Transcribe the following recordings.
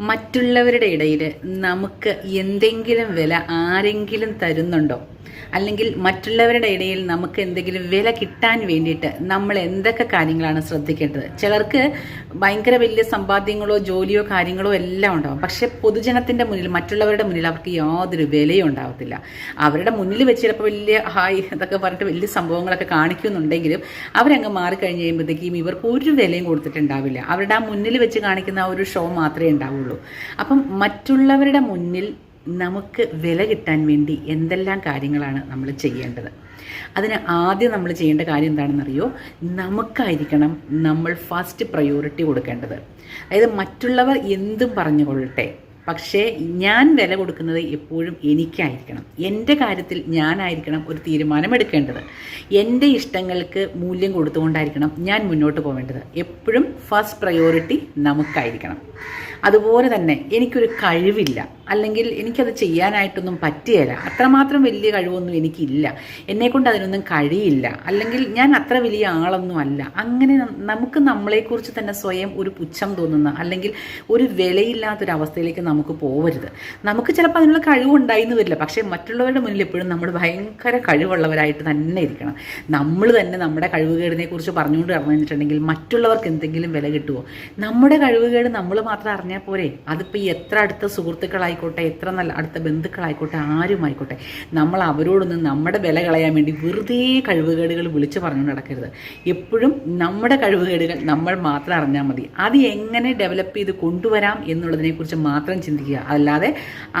മറ്റുള്ളവരുടെ ഇടയിൽ നമുക്ക് എന്തെങ്കിലും വില ആരെങ്കിലും തരുന്നുണ്ടോ? അല്ലെങ്കിൽ മറ്റുള്ളവരുടെ ഇടയിൽ നമുക്ക് എന്തെങ്കിലും വില കിട്ടാൻ വേണ്ടിയിട്ട് നമ്മൾ എന്തൊക്കെ കാര്യങ്ങളാണ് ശ്രദ്ധിക്കേണ്ടത്? ചിലർക്ക് ഭയങ്കര വലിയ സമ്പാദ്യങ്ങളോ ജോലിയോ കാര്യങ്ങളോ എല്ലാം ഉണ്ടാവും. പക്ഷെ പൊതുജനത്തിന്റെ മുന്നിൽ മറ്റുള്ളവരുടെ മുന്നിൽ അവർക്ക് യാതൊരു വിലയും ഉണ്ടാവത്തില്ല. അവരുടെ മുന്നിൽ വെച്ച് ചിലപ്പോൾ വലിയ ഹായ് എന്നൊക്കെ പറഞ്ഞിട്ട് വലിയ സംഭവങ്ങളൊക്കെ കാണിക്കുന്നുണ്ടെങ്കിലും അവരങ്ങ് മാറിക്കഴിഞ്ഞ് കഴിയുമ്പോഴത്തേക്കും ഇവർക്ക് ഒരു വിലയും കൊടുത്തിട്ടുണ്ടാവില്ല. അവരുടെ ആ മുന്നിൽ വെച്ച് കാണിക്കുന്ന ആ ഒരു ഷോ മാത്രമേ ഉണ്ടാവുള്ളൂ. അപ്പം മറ്റുള്ളവരുടെ മുന്നിൽ നമുക്ക് വില കിട്ടാൻ വേണ്ടി എന്തെല്ലാം കാര്യങ്ങളാണ് നമ്മൾ ചെയ്യേണ്ടത്? അതിന് ആദ്യം നമ്മൾ ചെയ്യേണ്ട കാര്യം എന്താണെന്നറിയോ? നമുക്കായിരിക്കണം നമ്മൾ ഫസ്റ്റ് പ്രയോറിറ്റി കൊടുക്കേണ്ടത്. അതായത് മറ്റുള്ളവർ എന്തും പറഞ്ഞുകൊള്ളട്ടെ പക്ഷേ ഞാൻ വില കൊടുക്കുന്നത് എപ്പോഴും എനിക്കായിരിക്കണം. എന്റെ കാര്യത്തിൽ ഞാനായിരിക്കണം ഒരു തീരുമാനം എടുക്കേണ്ടത് എന്റെ ഇഷ്ടങ്ങൾക്ക് മൂല്യം കൊടുത്തുകൊണ്ടായിരിക്കണം ഞാൻ മുന്നോട്ട് പോവേണ്ടത്. എപ്പോഴും ഫസ്റ്റ് പ്രയോറിറ്റി നമുക്കായിരിക്കണം. അതുപോലെ തന്നെ എനിക്കൊരു കഴിവില്ല. അല്ലെങ്കിൽ എനിക്കത് ചെയ്യാനായിട്ടൊന്നും പറ്റിയല്ല. അത്രമാത്രം വലിയ കഴിവൊന്നും എനിക്കില്ല. എന്നെക്കൊണ്ട് അതിനൊന്നും കഴിയില്ല. അല്ലെങ്കിൽ ഞാൻ അത്ര വലിയ ആളൊന്നും അല്ല. അങ്ങനെ നമുക്ക് നമ്മളെക്കുറിച്ച് തന്നെ സ്വയം ഒരു പുച്ഛം തോന്നുന്ന അല്ലെങ്കിൽ ഒരു വിലയില്ലാത്തൊരവസ്ഥയിലേക്ക് നമുക്ക് പോവരുത്. നമുക്ക് ചിലപ്പോൾ അതിനുള്ള കഴിവുണ്ടായിരുന്നു വരില്ല. പക്ഷേ മറ്റുള്ളവരുടെ മുന്നിൽ എപ്പോഴും നമ്മൾ ഭയങ്കര കഴിവുള്ളവരായിട്ട് തന്നെ ഇരിക്കണം. നമ്മൾ തന്നെ നമ്മുടെ കഴിവുകേടിനെ കുറിച്ച് പറഞ്ഞുകൊണ്ട് കടന്നു കഴിഞ്ഞിട്ടുണ്ടെങ്കിൽ മറ്റുള്ളവർക്ക് എന്തെങ്കിലും വില കിട്ടുമോ നമ്മുടെ കഴിവുകേട് നമ്മൾ മാത്രം അറിഞ്ഞാൽ പോരെ. അതിപ്പോൾ ഈ എത്ര അടുത്ത സുഹൃത്തുക്കളായിക്കോട്ടെ എത്ര നല്ല അടുത്ത ബന്ധുക്കളായിക്കോട്ടെ ആരുമായിക്കോട്ടെ നമ്മൾ അവരോടൊന്നും നമ്മുടെ വില കളയാൻ വേണ്ടി വെറുതെ കഴിവുകേടുകൾ വിളിച്ചു പറഞ്ഞു നടക്കരുത്. എപ്പോഴും നമ്മുടെ കഴിവുകേടുകൾ നമ്മൾ മാത്രം അറിഞ്ഞാൽ മതി. അത് എങ്ങനെ ഡെവലപ്പ് ചെയ്ത് കൊണ്ടുവരാം എന്നുള്ളതിനെക്കുറിച്ച് മാത്രം ചിന്തിക്കുക. അല്ലാതെ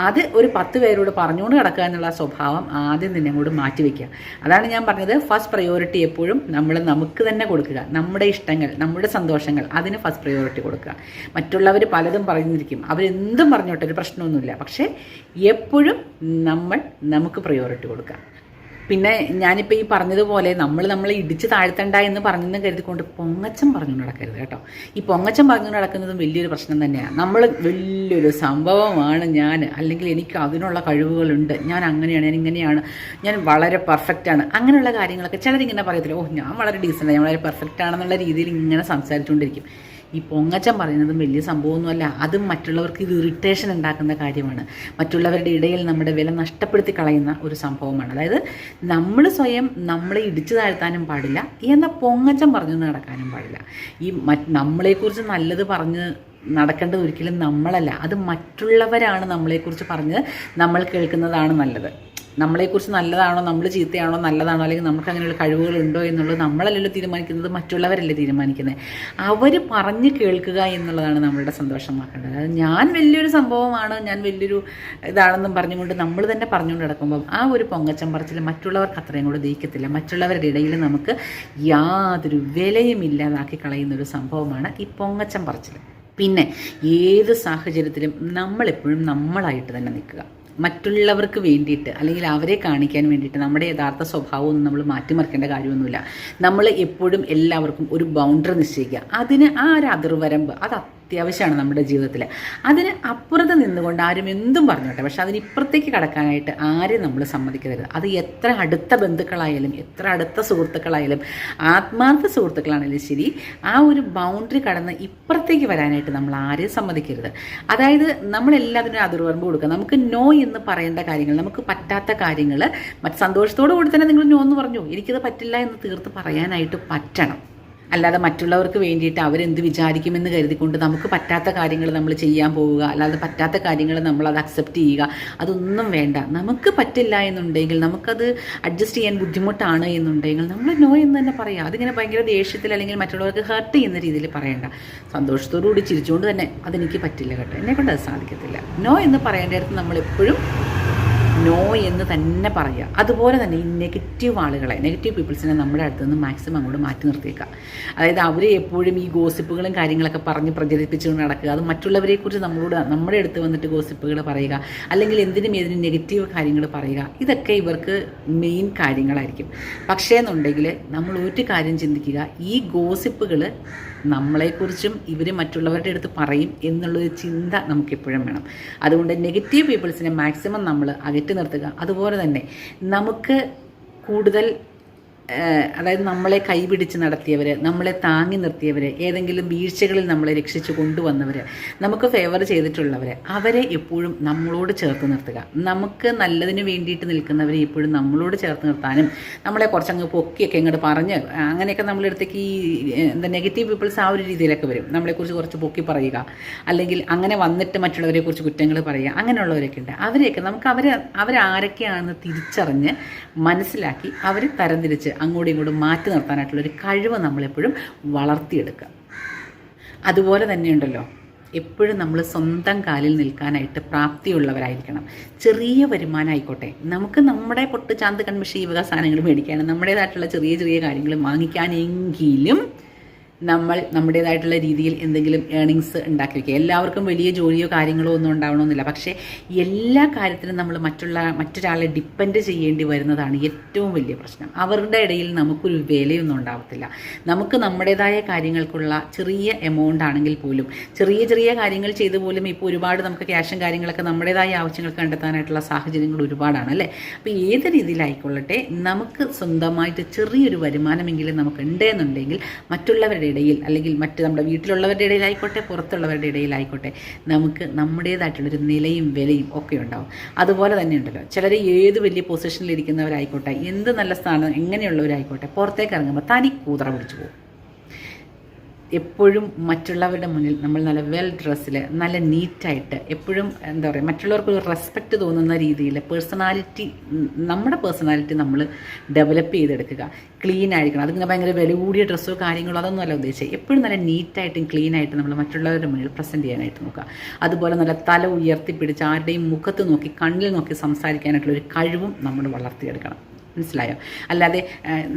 അത് ഒരു പത്ത് പേരോട് പറഞ്ഞുകൊണ്ട് കിടക്കുക എന്നുള്ള സ്വഭാവം ആദ്യം തന്നെ അങ്ങോട്ട് മാറ്റിവെക്കുക അതാണ് ഞാൻ പറഞ്ഞത്. ഫസ്റ്റ് പ്രയോറിറ്റി എപ്പോഴും നമ്മൾ നമുക്ക് തന്നെ കൊടുക്കുക. നമ്മുടെ ഇഷ്ടങ്ങൾ നമ്മുടെ സന്തോഷങ്ങൾ അതിന് ഫസ്റ്റ് പ്രയോറിറ്റി കൊടുക്കുക. മറ്റുള്ളവർ പലതും പറഞ്ഞിരിക്കും. അവരെന്തും പറഞ്ഞോട്ടെ ഒരു പ്രശ്നമൊന്നുമില്ല. പക്ഷേ എപ്പോഴും നമ്മൾ നമുക്ക് പ്രയോറിറ്റി കൊടുക്കാം. പിന്നെ ഞാനിപ്പോൾ ഈ പറഞ്ഞതുപോലെ നമ്മൾ നമ്മളെ ഇടിച്ച് താഴ്ത്തണ്ട എന്ന് പറഞ്ഞെന്ന് കരുതിക്കൊണ്ട് പൊങ്ങച്ചം പറഞ്ഞു നടക്കരുത് കേട്ടോ. ഈ പൊങ്ങച്ചം പറഞ്ഞു നടക്കുന്നതും വലിയൊരു പ്രശ്നം തന്നെയാണ്. നമ്മൾ വലിയൊരു സംഭവമാണ് ഞാൻ അല്ലെങ്കിൽ എനിക്ക് അതിനുള്ള കഴിവുകളുണ്ട്. ഞാൻ അങ്ങനെയാണ് ഞാൻ ഇങ്ങനെയാണ് ഞാൻ വളരെ പെർഫെക്റ്റ് ആണ്. അങ്ങനെയുള്ള കാര്യങ്ങളൊക്കെ ചിലരിങ്ങനെ പറയത്തില്ല ഓ ഞാൻ വളരെ ഡീസന്റ് ഞാൻ വളരെ പെർഫെക്റ്റ് ആണെന്നുള്ള രീതിയിൽ ഇങ്ങനെ സംസാരിച്ചുകൊണ്ടിരിക്കും. ഈ പൊങ്ങച്ചൻ പറയുന്നതും വലിയ സംഭവമൊന്നുമല്ല. അതും മറ്റുള്ളവർക്ക് ഇത് ഇറിറ്റേഷൻ ഉണ്ടാക്കുന്ന കാര്യമാണ്. മറ്റുള്ളവരുടെ ഇടയിൽ നമ്മുടെ വില നഷ്ടപ്പെടുത്തി കളയുന്ന ഒരു സംഭവമാണ്. അതായത് നമ്മൾ സ്വയം നമ്മളെ ഇടിച്ചു താഴ്ത്താനും പാടില്ല. എന്നാൽ പൊങ്ങച്ചം പറഞ്ഞു നടക്കാനും പാടില്ല. ഈ മറ്റ് നമ്മളെക്കുറിച്ച് നല്ലത് പറഞ്ഞ് നടക്കേണ്ടത് ഒരിക്കലും നമ്മളല്ല. അത് മറ്റുള്ളവരാണ് നമ്മളെക്കുറിച്ച് പറഞ്ഞ് നമ്മൾ കേൾക്കുന്നതാണ് നല്ലത്. നമ്മളെക്കുറിച്ച് നല്ലതാണോ നമ്മൾ ചീത്തയാണോ നല്ലതാണോ അല്ലെങ്കിൽ നമുക്ക് അങ്ങനെയുള്ള കഴിവുകളുണ്ടോ എന്നുള്ളത് നമ്മളല്ലല്ലോ തീരുമാനിക്കുന്നത് മറ്റുള്ളവരല്ലേ തീരുമാനിക്കുന്നത്. അവർ പറഞ്ഞ് കേൾക്കുക എന്നുള്ളതാണ് നമ്മളുടെ സന്തോഷമാക്കേണ്ടത്. അതായത് ഞാൻ വലിയൊരു സംഭവമാണ് ഞാൻ വലിയൊരു ഇതാണെന്നും പറഞ്ഞുകൊണ്ട് നമ്മൾ തന്നെ പറഞ്ഞുകൊണ്ട് നടക്കുമ്പോൾ ആ ഒരു പൊങ്ങച്ചം പറച്ചിൽ മറ്റുള്ളവർക്ക് അത്രയും കൂടെ ദഹിക്കത്തില്ല. മറ്റുള്ളവരുടെ ഇടയിൽ നമുക്ക് യാതൊരു വിലയും ഇല്ലാതാക്കി കളയുന്ന ഒരു സംഭവമാണ് ഈ പൊങ്ങച്ചം പറച്ചിൽ പിന്നെ ഏത് സാഹചര്യത്തിലും നമ്മളെപ്പോഴും നമ്മളായിട്ട് തന്നെ നിൽക്കുക. മറ്റുള്ളവർക്ക് വേണ്ടിയിട്ട് അല്ലെങ്കിൽ അവരെ കാണിക്കാൻ വേണ്ടിയിട്ട് നമ്മുടെ യഥാർത്ഥ സ്വഭാവമൊന്നും നമ്മൾ മാറ്റിമറിക്കേണ്ട കാര്യമൊന്നുമില്ല. നമ്മൾ എപ്പോഴും എല്ലാവർക്കും ഒരു ബൗണ്ടറി നിശ്ചയിക്കുക. അതിന് ആ ഒരു അതിർവരമ്പ് അത് അത്യാവശ്യമാണ് നമ്മുടെ ജീവിതത്തിൽ അതിന് അപ്പുറത്ത് നിന്നുകൊണ്ട് ആരും എന്തും പറഞ്ഞോട്ടെ. പക്ഷെ അതിന് ഇപ്പുറത്തേക്ക് കടക്കാനായിട്ട് ആരും നമ്മൾ സമ്മതിക്കരുത്. അത് എത്ര അടുത്ത ബന്ധുക്കളായാലും എത്ര അടുത്ത സുഹൃത്തുക്കളായാലും ആത്മാർത്ഥ സുഹൃത്തുക്കളാണെങ്കിലും ശരി ആ ഒരു ബൗണ്ടറി കടന്ന് ഇപ്പുറത്തേക്ക് വരാനായിട്ട് നമ്മൾ ആരെയും സമ്മതിക്കരുത്. അതായത് നമ്മളെല്ലാത്തിനും അതിർവരമ്പ് കൊടുക്കുക. നമുക്ക് നോ എന്ന് പറയേണ്ട കാര്യങ്ങൾ നമുക്ക് പറ്റാത്ത കാര്യങ്ങൾ മറ്റ് സന്തോഷത്തോടു കൂടി തന്നെ നിങ്ങൾ നോ എന്ന് പറഞ്ഞു. എനിക്കത് പറ്റില്ല എന്ന് തീർത്ത് പറയാനായിട്ട് പറ്റണം. അല്ലാതെ മറ്റുള്ളവർക്ക് വേണ്ടിയിട്ട് അവരെന്ത് വിചാരിക്കുമെന്ന് കരുതിക്കൊണ്ട് നമുക്ക് പറ്റാത്ത കാര്യങ്ങൾ നമ്മൾ ചെയ്യാൻ പോവുക അല്ലാതെ പറ്റാത്ത കാര്യങ്ങൾ നമ്മൾ അത് അക്സെപ്റ്റ് ചെയ്യുക അതൊന്നും വേണ്ട. നമുക്ക് പറ്റില്ല എന്നുണ്ടെങ്കിൽ നമുക്കത് അഡ്ജസ്റ്റ് ചെയ്യാൻ ബുദ്ധിമുട്ടാണ് എന്നുണ്ടെങ്കിൽ നമ്മൾ നോ എന്ന് തന്നെ പറയുക അതിങ്ങനെ ഭയങ്കര ദേഷ്യത്തിൽ അല്ലെങ്കിൽ മറ്റുള്ളവർക്ക് ഹേർട്ട് ചെയ്യുന്ന രീതിയിൽ പറയണ്ട. സന്തോഷത്തോടു കൂടി ചിരിച്ചുകൊണ്ട് തന്നെ അതെനിക്ക് പറ്റില്ല കേട്ടോ. എന്നെ കൊണ്ട് അത് സാധിക്കത്തില്ല. നോ എന്ന് പറയേണ്ടടുത്ത് നമ്മൾ എപ്പോഴും നോ എന്ന് തന്നെ പറയുക അതുപോലെ തന്നെ ഈ നെഗറ്റീവ് ആളുകളെ നെഗറ്റീവ് പീപ്പിൾസിനെ നമ്മുടെ അടുത്ത് നിന്ന് മാക്സിമം അങ്ങോട്ട് മാറ്റി നിർത്തിയേക്കുക അതായത് അവർ എപ്പോഴും ഈ ഗോസിപ്പുകളും കാര്യങ്ങളൊക്കെ പറഞ്ഞ് പ്രചരിപ്പിച്ചുകൊണ്ട് നടക്കുക. അത് മറ്റുള്ളവരെക്കുറിച്ച് നമ്മളോട് നമ്മുടെ അടുത്ത് വന്നിട്ട് ഗോസിപ്പുകൾ പറയുക. അല്ലെങ്കിൽ എന്തിനും ഏതിനും നെഗറ്റീവ് കാര്യങ്ങൾ പറയുക. ഇതൊക്കെ ഇവർക്ക് മെയിൻ കാര്യങ്ങളായിരിക്കും. പക്ഷേ എന്നുണ്ടെങ്കിൽ നമ്മൾ ഒരു കാര്യം ചിന്തിക്കുക. ഈ ഗോസിപ്പുകൾ നമ്മളെക്കുറിച്ചും ഇവർ മറ്റുള്ളവരുടെ അടുത്ത് പറയും എന്നുള്ളൊരു ചിന്ത നമുക്കെപ്പോഴും വേണം. അതുകൊണ്ട് നെഗറ്റീവ് പീപ്പിൾസിനെ മാക്സിമം നമ്മൾ അകറ്റി നിർത്തുക. അതുപോലെ തന്നെ നമുക്ക് കൂടുതൽ അതായത് നമ്മളെ കൈപിടിച്ച് നടത്തിയവർ നമ്മളെ താങ്ങി നിർത്തിയവർ ഏതെങ്കിലും വീഴ്ചകളിൽ നമ്മളെ രക്ഷിച്ചു കൊണ്ടുവന്നവർ നമുക്ക് ഫേവർ ചെയ്തിട്ടുള്ളവർ അവരെ എപ്പോഴും നമ്മളോട് ചേർത്ത് നിർത്തുക. നമുക്ക് നല്ലതിന് വേണ്ടിയിട്ട് നിൽക്കുന്നവരെ എപ്പോഴും നമ്മളോട് ചേർത്ത് നിർത്താനും നമ്മളെ കുറച്ചങ്ങ് പൊക്കിയൊക്കെ ഇങ്ങോട്ട് പറഞ്ഞ് അങ്ങനെയൊക്കെ നമ്മളെടുത്തേക്ക് ഈ എന്താ നെഗറ്റീവ് പീപ്പിൾസ് ആ ഒരു രീതിയിലൊക്കെ വരും. നമ്മളെക്കുറിച്ച് കുറച്ച് പൊക്കി പറയുക അല്ലെങ്കിൽ അങ്ങനെ വന്നിട്ട് മറ്റുള്ളവരെ കുറിച്ച് കുറ്റങ്ങൾ പറയുക അങ്ങനെയുള്ളവരൊക്കെ ഉണ്ട്. അവരെയൊക്കെ നമുക്ക് അവരെ അവരാരൊക്കെയാണെന്ന് തിരിച്ചറിഞ്ഞ് മനസ്സിലാക്കി അവരെ തരംതിരിച്ച് അങ്ങോട്ടും ഇങ്ങോട്ടും മാറ്റി നിർത്താനായിട്ടുള്ളൊരു കഴിവ് നമ്മളെപ്പോഴും വളർത്തിയെടുക്കുക. അതുപോലെ തന്നെയുണ്ടല്ലോ എപ്പോഴും നമ്മൾ സ്വന്തം കാലിൽ നിൽക്കാനായിട്ട് പ്രാപ്തിയുള്ളവരായിരിക്കണം. ചെറിയ വരുമാനം ആയിക്കോട്ടെ. നമുക്ക് നമ്മുടെ പൊട്ട് ചാന്ത് കൺമിഷ ഈ വക സാധനങ്ങൾ മേടിക്കാനും നമ്മുടേതായിട്ടുള്ള ചെറിയ ചെറിയ കാര്യങ്ങൾ വാങ്ങിക്കാനെങ്കിലും നമ്മൾ നമ്മുടേതായിട്ടുള്ള രീതിയിൽ എന്തെങ്കിലും ഏണിങ്സ് ഉണ്ടാക്കി വയ്ക്കുക എല്ലാവർക്കും വലിയ ജോലിയോ കാര്യങ്ങളോ ഒന്നും ഉണ്ടാവണമെന്നില്ല. പക്ഷേ എല്ലാ കാര്യത്തിനും നമ്മൾ മറ്റുള്ള മറ്റൊരാളെ ഡിപ്പെൻഡ് ചെയ്യേണ്ടി വരുന്നതാണ് ഏറ്റവും വലിയ പ്രശ്നം. അവരുടെ ഇടയിൽ നമുക്കൊരു വിലയൊന്നും ഉണ്ടാവത്തില്ല. നമുക്ക് നമ്മുടേതായ കാര്യങ്ങൾക്കുള്ള ചെറിയ എമൗണ്ട് ആണെങ്കിൽ പോലും ചെറിയ ചെറിയ കാര്യങ്ങൾ ചെയ്ത് പോലും ഇപ്പോൾ ഒരുപാട് നമുക്ക് ക്യാഷും കാര്യങ്ങളൊക്കെ നമ്മുടേതായ ആവശ്യങ്ങൾ കണ്ടെത്താനായിട്ടുള്ള സാഹചര്യങ്ങൾ ഒരുപാടാണ് അല്ലേ? അപ്പോൾ ഏത് രീതിയിലായിക്കൊള്ളട്ടെ നമുക്ക് സ്വന്തമായിട്ട് ചെറിയൊരു വരുമാനമെങ്കിലും നമുക്ക് ഉണ്ട് എന്നുണ്ടെങ്കിൽ മറ്റുള്ളവരുടെ ഇടയിൽ അല്ലെങ്കിൽ മറ്റ് നമ്മുടെ വീട്ടിലുള്ളവരുടെ ഇടയിലായിക്കോട്ടെ പുറത്തുള്ളവരുടെ ഇടയിലായിക്കോട്ടെ നമുക്ക് നമ്മുടേതായിട്ടുള്ളൊരു നിലയും വിലയും ഒക്കെ ഉണ്ടാവും. അതുപോലെ തന്നെ ഉണ്ടല്ലോ ചിലർ ഏത് വലിയ പൊസിഷനിൽ ഇരിക്കുന്നവരായിക്കോട്ടെ എന്ത് നല്ല സ്ഥാനം എങ്ങനെയുള്ളവരായിക്കോട്ടെ പുറത്തേക്ക് ഇറങ്ങുമ്പോൾ തനി കൂതറ പിടിച്ചു പോകും. എപ്പോഴും മറ്റുള്ളവരുടെ മുന്നിൽ നമ്മൾ നല്ല വെൽ ഡ്രസ്സിൽ നല്ല നീറ്റായിട്ട് എപ്പോഴും എന്താ പറയുക മറ്റുള്ളവർക്ക് ഒരു റെസ്പെക്റ്റ് തോന്നുന്ന രീതിയിൽ പേഴ്സണാലിറ്റി നമ്മുടെ പേഴ്സണാലിറ്റി നമ്മൾ ഡെവലപ്പ് ചെയ്തെടുക്കുക. ക്ലീൻ ആയിരിക്കണം. അതിങ്ങനെ ഭയങ്കര വില കൂടിയ ഡ്രസ്സോ കാര്യങ്ങളോ അതൊന്നും അല്ല ഉദ്ദേശിച്ചത്. എപ്പോഴും നല്ല നീറ്റായിട്ടും ക്ലീൻ ആയിട്ട് നമ്മൾ മറ്റുള്ളവരുടെ മുന്നിൽ പ്രസന്റ് ചെയ്യാനായിട്ട് നോക്കുക. അതുപോലെ നല്ല തല ഉയർത്തിപ്പിടിച്ച് ആരുടെയും മുഖത്ത് നോക്കി കണ്ണിൽ നോക്കി സംസാരിക്കാനായിട്ടുള്ള ഒരു കഴിവും നമ്മൾ വളർത്തിയെടുക്കണം. മനസ്സിലായോ? അല്ലാതെ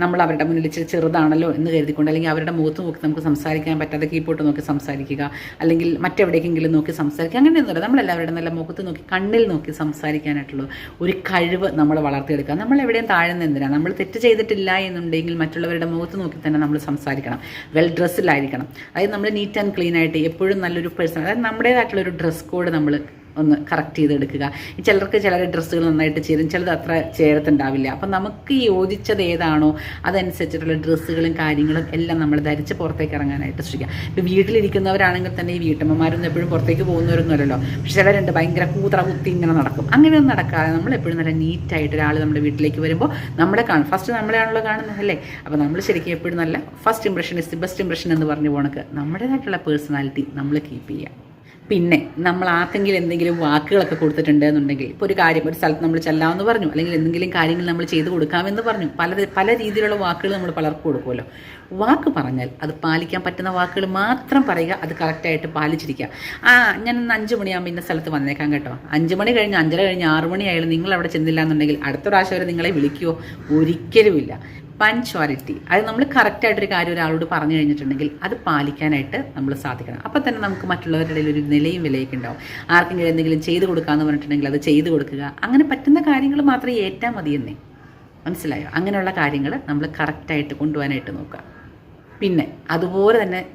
നമ്മൾ അവരുടെ മുന്നിൽ ഇച്ചിരി ചെറുതാണല്ലോ എന്ന് കരുതിക്കൊണ്ട് അല്ലെങ്കിൽ അവരുടെ മുഖത്ത് നോക്കി നമുക്ക് സംസാരിക്കാൻ പറ്റാതെ കീപ്പോട്ട് നോക്കി സംസാരിക്കുക അല്ലെങ്കിൽ മറ്റെവിടേക്കെങ്കിലും നോക്കി സംസാരിക്കുക അങ്ങനെയൊന്നുമില്ല. നമ്മളെല്ലാവരുടെ നല്ല മുഖത്ത് നോക്കി കണ്ണിൽ നോക്കി സംസാരിക്കാനായിട്ടുള്ള ഒരു കഴിവ് നമ്മൾ വളർത്തിയെടുക്കുക. നമ്മൾ എവിടെയും താഴ്ന്ന എന്തിനാണ് നമ്മൾ തെറ്റ് ചെയ്തിട്ടില്ല എന്നുണ്ടെങ്കിൽ മറ്റുള്ളവരുടെ മുഖത്ത് നോക്കി തന്നെ നമ്മൾ സംസാരിക്കണം. വെൽ ഡ്രസ്സിലായിരിക്കണം അതായത് നമ്മൾ നീറ്റ് ആൻഡ് ക്ലീൻ ആയിട്ട് എപ്പോഴും നല്ലൊരു പേഴ്സൺ അതായത് നമ്മുടേതായിട്ടുള്ളൊരു ഡ്രസ് കോഡ് നമ്മൾ ഒന്ന് കറക്റ്റ് ചെയ്തെടുക്കുക. ചിലർക്ക് ചില ഡ്രസ്സുകൾ നന്നായിട്ട് ചേരും ചിലത് അത്ര ചേരത്തുണ്ടാവില്ല. അപ്പം നമുക്ക് യോജിച്ചത് ഏതാണോ അതനുസരിച്ചിട്ടുള്ള ഡ്രസ്സുകളും കാര്യങ്ങളും എല്ലാം നമ്മൾ ധരിച്ച് പുറത്തേക്ക് ഇറങ്ങാനായിട്ട് ശ്രമിക്കുക. ഇപ്പം വീട്ടിലിരിക്കുന്നവരാണെങ്കിൽ തന്നെ ഈ വീട്ടമ്മമാരൊന്നും എപ്പോഴും പുറത്തേക്ക് പോകുന്നവരൊന്നും അല്ലല്ലോ. പക്ഷെ ചിലരുണ്ട് ഭയങ്കര കൂത്ര കുത്തി ഇങ്ങനെ നടക്കും. അങ്ങനെയൊന്നും നടക്കാതെ നമ്മൾ എപ്പോഴും നല്ല നീറ്റായിട്ട് ഒരാൾ നമ്മുടെ വീട്ടിലേക്ക് വരുമ്പോൾ നമ്മളെ കാണും. ഫസ്റ്റ് നമ്മളെയാണല്ലോ കാണുന്നത് അല്ലേ അപ്പോൾ നമ്മൾ ശരിക്കും എപ്പോഴും നല്ല first impression is the best impression എന്ന് പറഞ്ഞു പോണക്ക് നമ്മുടേതായിട്ടുള്ള പേഴ്സണാലിറ്റി നമ്മൾ കീപ്പ് ചെയ്യുക. പിന്നെ നമ്മൾ ആർക്കെങ്കിലും എന്തെങ്കിലും വാക്കുകളൊക്കെ കൊടുത്തിട്ടുണ്ട് എന്നുണ്ടെങ്കിൽ ഇപ്പോൾ ഒരു കാര്യം ഒരു സ്ഥലത്ത് നമ്മൾ ചെല്ലാമെന്ന് പറഞ്ഞു അല്ലെങ്കിൽ എന്തെങ്കിലും കാര്യങ്ങൾ നമ്മൾ ചെയ്തു കൊടുക്കാമെന്ന് പറഞ്ഞു പല പല രീതിയിലുള്ള വാക്കുകൾ നമ്മൾ പലർക്കും കൊടുക്കുമല്ലോ. വാക്ക് പറഞ്ഞാൽ അത് പാലിക്കാൻ പറ്റുന്ന വാക്കുകൾ മാത്രം പറയുക അത് കറക്റ്റായിട്ട് പാലിച്ചിരിക്കുക. ആ ഞാൻ ഇന്ന് അഞ്ച് മണിയാകുമ്പോൾ ഇന്ന സ്ഥലത്ത് വന്നേക്കാം കേട്ടോ. അഞ്ച് മണി കഴിഞ്ഞ് അഞ്ചര കഴിഞ്ഞ് ആറ് മണിയായാലും നിങ്ങൾ അവിടെ ചെന്നില്ല എന്നുണ്ടെങ്കിൽ അടുത്ത പ്രാവശ്യം നിങ്ങളെ വിളിക്കുമോ ഒരിക്കലുമില്ല. പഞ്ച്വാലിറ്റി അത് നമ്മൾ കറക്റ്റായിട്ടൊരു കാര്യം ഒരാളോട് പറഞ്ഞു കഴിഞ്ഞിട്ടുണ്ടെങ്കിൽ അത് പാലിക്കാനായിട്ട് നമ്മൾ സാധിക്കണം. അപ്പം തന്നെ നമുക്ക് മറ്റുള്ളവരുടെ ഇടയിൽ ഒരു നിലയും വിലയൊക്കെ ഉണ്ടാവും. ആർക്കെങ്കിലും എന്തെങ്കിലും ചെയ്തു കൊടുക്കാമെന്ന് പറഞ്ഞിട്ടുണ്ടെങ്കിൽ അത് ചെയ്തു കൊടുക്കുക. അങ്ങനെ പറ്റുന്ന കാര്യങ്ങൾ മാത്രമേ ഏറ്റാൽ മതിയെന്നേ മനസ്സിലായോ? അങ്ങനെയുള്ള കാര്യങ്ങൾ നമ്മൾ കറക്റ്റായിട്ട് കൊണ്ടുപോകാനായിട്ട് നോക്കുക. പിന്നെ അതുപോലെ തന്നെ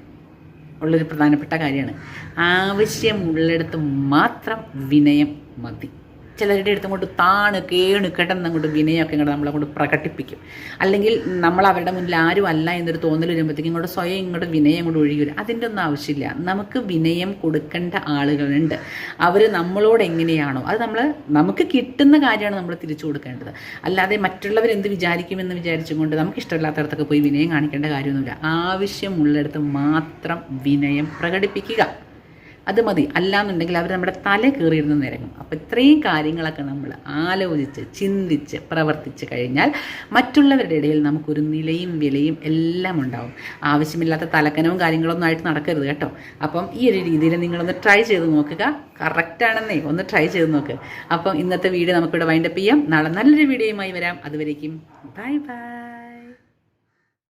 ഉള്ളൊരു പ്രധാനപ്പെട്ട കാര്യമാണ്. ആവശ്യമുള്ളിടത്ത് മാത്രം വിനയം മതി. ചിലരുടെ അടുത്ത് അങ്ങോട്ട് താണ് കേണ് കിടന്ന് അങ്ങോട്ട് വിനയമൊക്കെ ഇങ്ങോട്ട് നമ്മളങ്ങോട്ട് പ്രകടിപ്പിക്കും. അല്ലെങ്കിൽ നമ്മൾ അവരുടെ മുന്നിൽ ആരും അല്ല എന്നൊരു തോന്നൽ വരുമ്പോഴത്തേക്കും ഇങ്ങോട്ട് സ്വയം ഇങ്ങോട്ട് വിനയം അങ്ങോട്ട് ഒഴുകി വരും അതിന്റെ ഒന്നും ആവശ്യമില്ല. നമുക്ക് വിനയം കൊടുക്കേണ്ട ആളുകളുണ്ട്. അവർ നമ്മളോട് എങ്ങനെയാണോ അത് നമ്മൾ നമുക്ക് കിട്ടുന്ന കാര്യമാണ് നമ്മൾ തിരിച്ചു കൊടുക്കേണ്ടത്. അല്ലാതെ മറ്റുള്ളവർ എന്ത് വിചാരിക്കുമെന്ന് വിചാരിച്ചുകൊണ്ട് നമുക്ക് ഇഷ്ടമില്ലാത്തടത്തൊക്കെ പോയി വിനയം കാണിക്കേണ്ട കാര്യമൊന്നുമില്ല. ആവശ്യമുള്ളിടത്ത് മാത്രം വിനയം പ്രകടിപ്പിക്കുക. അത് മതി. അല്ലാന്നുണ്ടെങ്കിൽ അവർ നമ്മുടെ തല കയറിയിരുന്ന് നിരങ്ങും അപ്പോൾ ഇത്രയും കാര്യങ്ങളൊക്കെ നമ്മൾ ആലോചിച്ച് ചിന്തിച്ച് പ്രവർത്തിച്ച് കഴിഞ്ഞാൽ മറ്റുള്ളവരുടെ ഇടയിൽ നമുക്കൊരു നിലയും വിലയും എല്ലാം ഉണ്ടാവും. ആവശ്യമില്ലാത്ത തലക്കനവും കാര്യങ്ങളൊന്നും ആയിട്ട് നടക്കരുത് കേട്ടോ. അപ്പം ഈ ഒരു രീതിയിൽ നിങ്ങളൊന്ന് ട്രൈ ചെയ്ത് നോക്കുക. കറക്റ്റാണെന്നേ ഒന്ന് ട്രൈ ചെയ്ത് നോക്ക്. അപ്പം ഇന്നത്തെ വീഡിയോ നമുക്കിവിടെ വൈൻഡപ്പ് ചെയ്യാം. നാളെ നല്ലൊരു വീഡിയോയുമായി വരാം. അതുവരേക്കും ബൈ ബൈ